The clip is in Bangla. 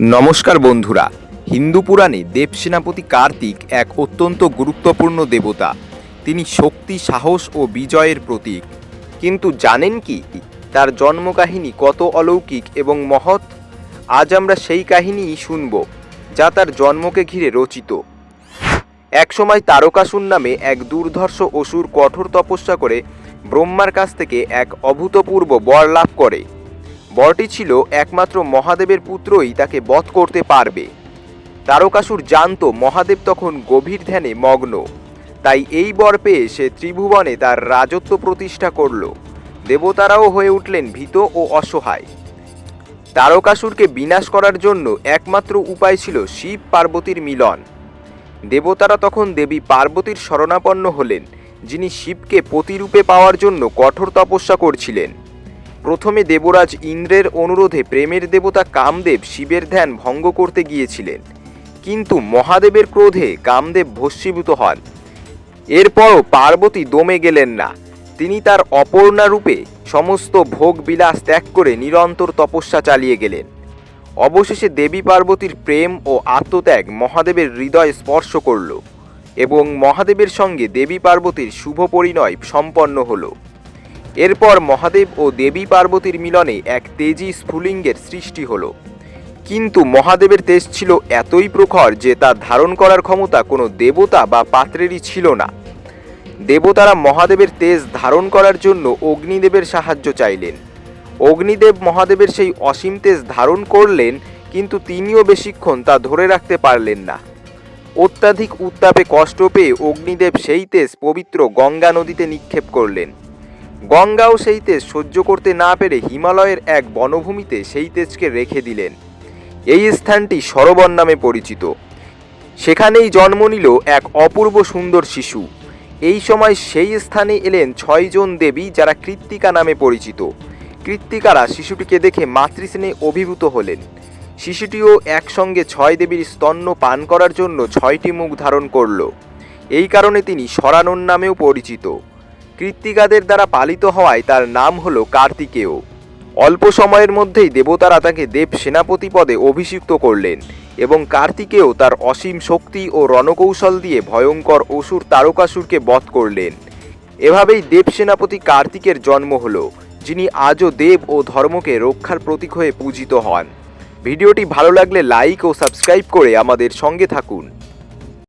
নমস্কার বন্ধুরা, হিন্দু পুরাণে দেবসেনাপতি কার্তিক এক অত্যন্ত গুরুত্বপূর্ণ দেবতা। তিনি শক্তি, সাহস ও বিজয়ের প্রতীক। কিন্তু জানেন কি, তার জন্মকাহিনী কত অলৌকিক এবং মহৎ? আজ আমরা সেই কাহিনীই শুনব, যা তার জন্মকে ঘিরে রচিত। একসময় তারকাসুর নামে এক দুর্ধর্ষ অসুর কঠোর তপস্যা করে ব্রহ্মার কাছ থেকে এক অভূতপূর্ব বর লাভ করে। বরটি ছিল একমাত্র মহাদেবের পুত্রই তাকে বধ করতে পারবে। তারকাসুর জানত মহাদেব তখন গভীর ধ্যানে মগ্ন। তাই এই বর পেয়ে সে ত্রিভুবনে তার রাজত্ব প্রতিষ্ঠা করল। দেবতারাও হয়ে উঠলেন ভীত ও অসহায়। তারকাসুরকে বিনাশ করার জন্য একমাত্র উপায় ছিল শিব পার্বতীর মিলন। দেবতারা তখন দেবী পার্বতীর শরণাপন্ন হলেন, যিনি শিবকে প্রতিরূপে পাওয়ার জন্য কঠোর তপস্যা করছিলেন। প্রথমে দেবরাজ ইন্দ্রের অনুরোধে প্রেমের দেবতা কামদেব শিবের ধ্যান ভঙ্গ করতে গিয়েছিলেন। কিন্তু মহাদেবের ক্রোধে কামদেব ভস্মীভূত হন। এরপরও পার্বতী দমে গেলেন না। তিনি তার অপর্ণা রূপে সমস্ত ভোগ বিলাস ত্যাগ করে নিরন্তর তপস্যা চালিয়ে গেলেন। অবশেষে দেবী পার্বতীর প্রেম ও আত্মত্যাগ মহাদেবের হৃদয় স্পর্শ করল এবং মহাদেবের সঙ্গে দেবী পার্বতীর শুভ পরিণয় সম্পন্ন হলো। এরপর মহাদেব ও দেবী পার্বতীর মিলনে এক তেজি স্ফুলিঙ্গের সৃষ্টি হলো। কিন্তু মহাদেবের তেজ ছিল এতই প্রখর যে তা ধারণ করার ক্ষমতা কোনো দেবতা বা পাত্রেরই ছিল না। দেবতারা মহাদেবের তেজ ধারণ করার জন্য অগ্নিদেবের সাহায্য চাইলেন। অগ্নিদেব মহাদেবের সেই অসীম তেজ ধারণ করলেন, কিন্তু তিনিও বেশিক্ষণ তা ধরে রাখতে পারলেন না। অত্যাধিক উত্তাপে কষ্ট পেয়ে অগ্নিদেব সেই তেজ পবিত্র গঙ্গা নদীতে নিক্ষেপ করলেন। গঙ্গাও সেই তেজ সহ্য করতে না পেরে হিমালয়ের এক বনভূমিতে সেই তেজকে রেখে দিলেন। এই স্থানটি সরোবর নামে পরিচিত। সেখানেই জন্ম নিল এক অপূর্ব সুন্দর শিশু। এই সময় সেই স্থানে এলেন ছয়জন দেবী যারা কৃত্তিকা নামে পরিচিত। কৃত্তিকারা শিশুটিকে দেখে মাতৃস্নেহে অভিভূত হলেন। শিশুটিও একসঙ্গে ছয় দেবীর স্তন্য পান করার জন্য ছয়টি মুখ ধারণ করল। এই কারণে তিনি সরানন নামেও পরিচিত। কৃত্তিকাদের দ্বারা পালিত হওয়ায় তার নাম হল কার্তিকেয়। অল্প সময়ের মধ্যেই দেবতারা তাকে দেব সেনাপতি পদে অভিষিক্ত করলেন এবং কার্তিকেয় তার অসীম শক্তি ও রণকৌশল দিয়ে ভয়ঙ্কর অসুর তারকাসুরকে বধ করলেন। এভাবেই দেব সেনাপতি কার্তিকের জন্ম হলো, যিনি আজও দেব ও ধর্মকে রক্ষার প্রতীক হয়ে পূজিত হন। ভিডিওটি ভালো লাগলে লাইক ও সাবস্ক্রাইব করে আমাদের সঙ্গে থাকুন।